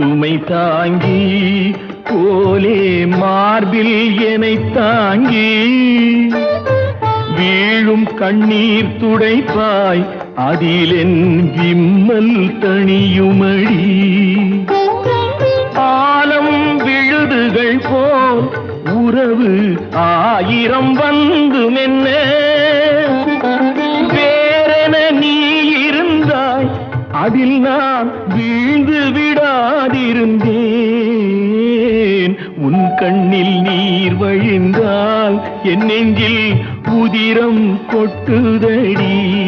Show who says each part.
Speaker 1: சுமை தாங்கி போலே மார்பில் எனை தாங்கி. வீழும் கண்ணீர் துடைப்பாய் அதிலென் விம்மல் தணியுமடி. ஆலம் விழுதுகள் போல் உறவு ஆயிரம் வந்து மென்ன அதில் நான் வீழ்ந்து விடாதிருந்தேன். உன் கண்ணில் நீர் வழிந்தால் என் நெஞ்சில் உதிரம் கொட்டுதடி.